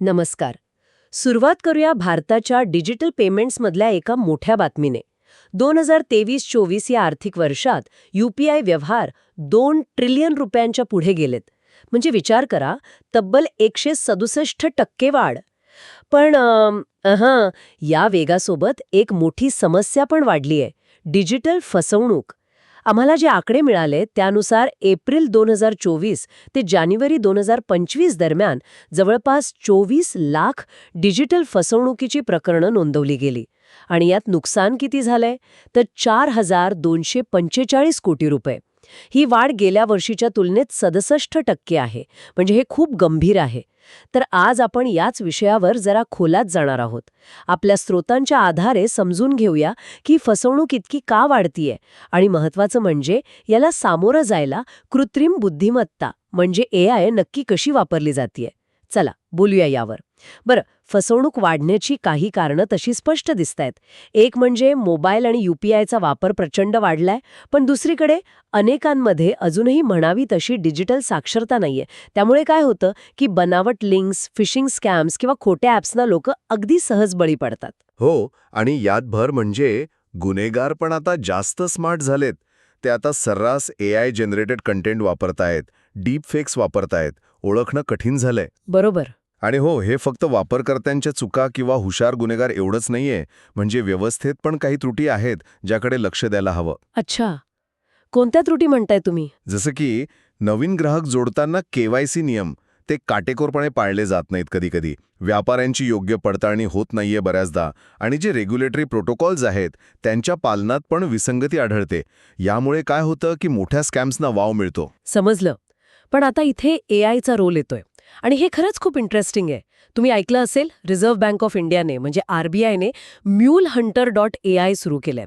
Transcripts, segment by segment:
नमस्कार. सुरुवात करूया भारताच्या डिजिटल पेमेंट्समधल्या एका मोठ्या बातमीने. दोन हजार तेवीस चोवीस या आर्थिक वर्षात यूपीआय व्यवहार दोन ट्रिलियन रुपयांच्या पुढे गेलेत. म्हणजे विचार करा तब्बल एकशे सदुसष्ट टक्के वाढ. पण हां या वेगासोबत एक मोठी समस्या पण वाढली आहे डिजिटल फसवणूक. आम्हाला जे आकडे मिळाले त्यानुसार एप्रिल दोन हजार चोवीस ते जानेवारी दोन हजार पंचवीस दरम्यान जवळपास चोवीस लाख डिजिटल फसवणुकीची प्रकरणं नोंदवली गेली. आणि यात नुकसान किती झालंय? तर चार हजार दोनशे पंचेचाळीस कोटी रुपये. ही वाढ गेल्या वर्षीच्या तुलनेत सदसष्ट टक्के आहे म्हणजे हे खूप गंभीर आहे. तर आज आपण याच विषयावर जरा खोलात जाणार आहोत. आपल्या स्रोतांच्या आधारे समजून घेऊया की फसवणूक इतकी का वाढतीये आणि महत्वाचं म्हणजे याला सामोरं जायला कृत्रिम बुद्धिमत्ता म्हणजे ए आय नक्की कशी वापरली जातीये. चला बोलूया यावर. बरं फसवणूक वाढण्याची काही कारणं तशी स्पष्ट दिसतायत. एक म्हणजे मोबाईल आणि यूपीआयचा वापर प्रचंड वाढलाय पण दुसरीकडे अनेकांमध्ये अजूनही म्हणावी तशी डिजिटल साक्षरता नाहीये. त्यामुळे काय होतं की बनावट लिंक्स फिशिंग स्कॅम्स किंवा खोट्या ॲप्सना लोक अगदी सहज बळी पडतात. हो आणि यात भर म्हणजे गुन्हेगार पण आता जास्त स्मार्ट झालेत. ते आता सर्रास ए आय जनरेटेड कंटेंट वापरतायत डीप फेक्स वापरतायत. ओळखणं कठीण झालंय. बरोबर. आणि हो हे फक्त वापरकर्त्यांच्या चुका किंवा हुशार गुन्हेगार एवढंच नाहीये म्हणजे व्यवस्थेत पण काही त्रुटी आहेत ज्याकडे लक्ष द्यायला हवं. अच्छा. कोणत्या त्रुटी म्हणताय तुम्ही? जसं की नवीन ग्राहक जोडताना केवायसी नियम ते काटेकोरपणे पाळले जात नाहीत कधीकधी. व्यापाऱ्यांची योग्य पडताळणी होत नाहीये बऱ्याचदा आणि जे रेग्युलेटरी प्रोटोकॉल्स आहेत त्यांच्या पालनात पण विसंगती आढळते. यामुळे काय होतं की मोठ्या स्कॅम्सना वाव मिळतो. समजलं. पण आता इथे ए आयचा रोल येतोय. आणि हे खरंच खूप इंटरेस्टिंग आहे. तुम्ही ऐकलं असेल रिझर्व्ह बँक ऑफ इंडियाने म्हणजे आरबीआयने mule hunter dot A I सुरू केलंय.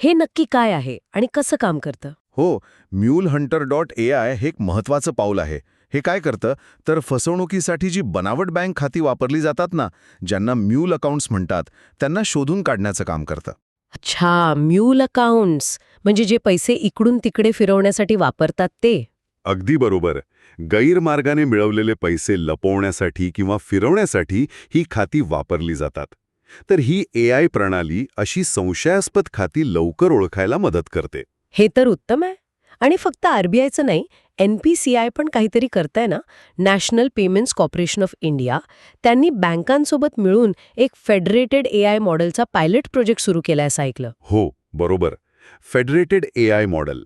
हे नक्की काय आहे आणि कसं काम करतं? हो mule hunter dot A I हे एक महत्वाचं पाऊल आहे. हे काय करतं? तर फसवणुकीसाठी जी बनावट बँक खाती वापरली जातात ना ज्यांना म्यूल अकाउंट्स म्हणतात त्यांना शोधून काढण्याचं काम करतं. अच्छा म्यूल अकाउंट्स म्हणजे जे पैसे इकडून तिकडे फिरवण्यासाठी वापरतात ते. अगदी बरोबर. गैरमार्गाने मिळवलेले पैसे लपवण्यासाठी किंवा फिरवण्यासाठी ही खाती वापरली जातात. तर ही ए आय प्रणाली अशी संशयास्पद खाती लवकर ओळखायला मदत करते. हे तर उत्तम आहे. आणि फक्त आरबीआयचं नाही एनपीसीआय पण काहीतरी करताय ना? National payments corporation of India. त्यांनी बँकांसोबत मिळून एक फेडरेटेड ए आय मॉडेलचा पायलट प्रोजेक्ट सुरू केलाय असं ऐकलं. हो बरोबर. Federated A I model.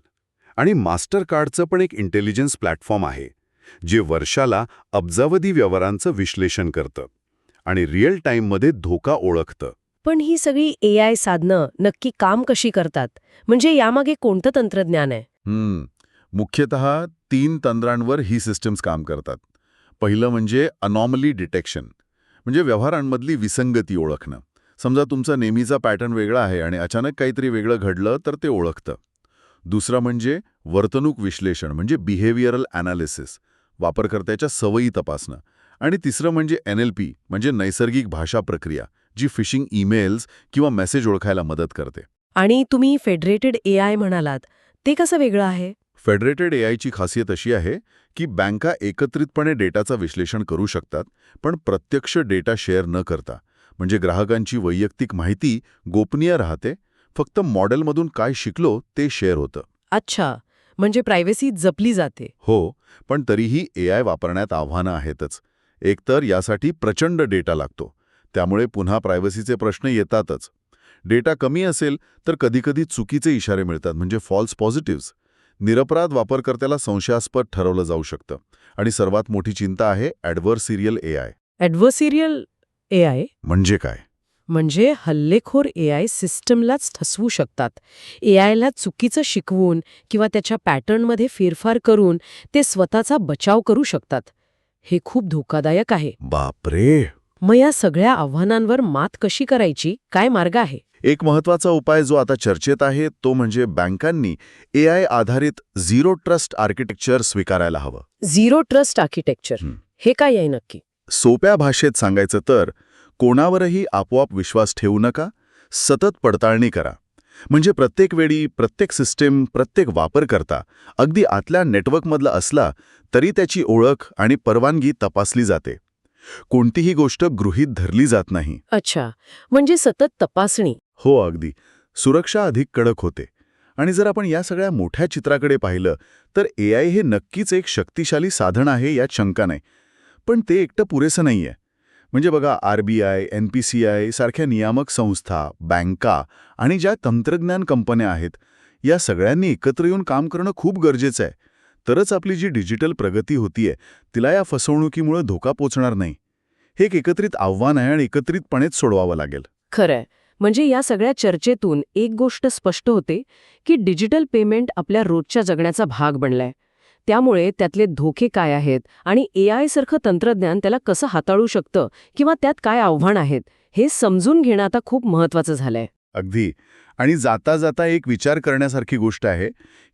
आणि मास्टर कार्डचं पण एक इंटेलिजन्स प्लॅटफॉर्म आहे जे वर्षाला अब्जावधी व्यवहारांचं विश्लेषण करतं आणि रिअल टाईममध्ये धोका ओळखतं. पण ही सगळी ए आय साधनं नक्की काम कशी करतात? म्हणजे यामागे कोणतं तंत्रज्ञान आहे? हम्म. मुख्यतः तीन तंत्रांवर ही सिस्टम्स काम करतात. पहिलं म्हणजे अनॉमली डिटेक्शन म्हणजे व्यवहारांमधली विसंगती ओळखणं. समजा तुमचा नेहमीचा पॅटर्न वेगळा आहे आणि अचानक काहीतरी वेगळं घडलं तर ते ओळखतं. दुसरं म्हणजे वर्तणूक विश्लेषण म्हणजे बिहेवियरल ॲनालिसिस वापरकर्त्याच्या सवयी तपासणं. आणि तिसरं म्हणजे एन एल पी म्हणजे नैसर्गिक भाषा प्रक्रिया जी फिशिंग ईमेल्स किंवा मेसेज ओळखायला मदत करते. आणि तुम्ही फेडरेटेड ए आय म्हणालात ते कसं वेगळं आहे? फेडरेटेड ए आयची खासियत अशी आहे की बँका एकत्रितपणे डेटाचं विश्लेषण करू शकतात पण प्रत्यक्ष डेटा शेअर न करता. म्हणजे ग्राहकांची वैयक्तिक माहिती गोपनीय राहते फक्त मॉडेलमधून काय शिकलो ते शेअर होतं. अच्छा म्हणजे प्रायव्हसी जपली जाते. हो पण तरीही ए आय वापरण्यात आव्हानं आहेतच. एकतर यासाठी प्रचंड डेटा लागतो त्यामुळे पुन्हा प्रायव्हसीचे प्रश्न येतातच. डेटा कमी असेल तर कधीकधी चुकीचे इशारे मिळतात म्हणजे फॉल्स पॉझिटिव्हज निरपराध वापरकर्त्याला संशयास्पद ठरवलं जाऊ शकतं. आणि सर्वात मोठी चिंता आहे ॲडव्हर्सिरियल ए आय ॲडव्हर्सिरियल ए आय म्हणजे काय? म्हणजे हल्लेखोर ए आय सिस्टमलाच ठसवू शकतात. ए आयला चुकीचं शिकवून किंवा त्याच्या पॅटर्नमध्ये फेरफार करून ते स्वतःचा बचाव करू शकतात. हे खूप धोकादायक आहे. बापरे! मग या सगळ्या आव्हानांवर मात कशी करायची? काय मार्ग आहे? एक महत्त्वाचा उपाय जो आता चर्चेत आहे तो म्हणजे बँकांनी ए आय आधारित झिरो ट्रस्ट आर्किटेक्चर स्वीकारायला हवं. Zero trust architecture. हे काय आहे नक्की? सोप्या भाषेत सांगायचं तर कोणावरही आपोआप विश्वास ठेवू नका सतत पडताळणी करा. म्हणजे प्रत्येक वेळी प्रत्येक सिस्टीम प्रत्येक वापरकर्ता अगदी आतल्या नेटवर्कमधला असला तरी त्याची ओळख आणि परवानगी तपासली जाते. कोणतीही गोष्ट गृहीत धरली जात नाही. अच्छा. म्हणजे सतत तपासणी. हो अगदी. सुरक्षा अधिक कडक होते. आणि जर आपण या सगळ्या मोठ्या चित्राकडे पाहिलं तर ए आय हे नक्कीच एक शक्तिशाली साधन आहे यात शंका नाही. पण ते एकटं पुरेसं नाही आहे म्हणजे बघा R B I N P C I सारख्या नियामक संस्था बँका आणि ज्या तंत्रज्ञान कंपन्या आहेत या सगळ्यांनी एकत्र येऊन काम करणं खूप गरजेचं आहे. तरच आपली जी डिजिटल प्रगती होतीये तिला या फसवणुकीमुळे धोका पोचणार नाही. हे एक एकत्रित आव्हान आहे आणि एकत्रितपणेच सोडवावं लागेल. खरंय. म्हणजे या सगळ्या चर्चेतून एक गोष्ट स्पष्ट होते की डिजिटल पेमेंट आपल्या रोजच्या जगण्याचा भाग बनलाय. त्यामुळे त्यातले धोके काय आहेत आणि ए आय सारखं तंत्रज्ञान त्याला कसं हाताळू शकतं किंवा त्यात काय आव्हान आहेत हे समजून घेणं आता खूप महत्वाचं झालंय. अगदी. आणि जाता जाता एक विचार करण्यासारखी गोष्ट आहे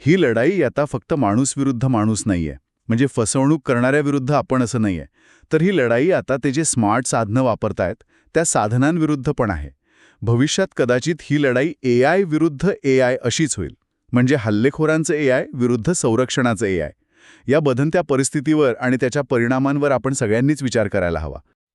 ही लढाई आता फक्त माणूस विरुद्ध माणूस नाहीये. म्हणजे फसवणूक करणाऱ्याविरुद्ध आपण असं नाहीये. तर ही लढाई आता ते जे स्मार्ट साधनं वापरतायत त्या साधनांविरुद्ध पण आहे. भविष्यात कदाचित ही लढाई ए आय विरुद्ध ए आय अशीच होईल. म्हणजे हल्लेखोरांचं ए आय विरुद्ध संरक्षणाचं ए आय या बदलत्या परिस्थितीवर आणि त्याच्या परिणामांवर आपण सगळ्यांनीच विचार करायला हवा.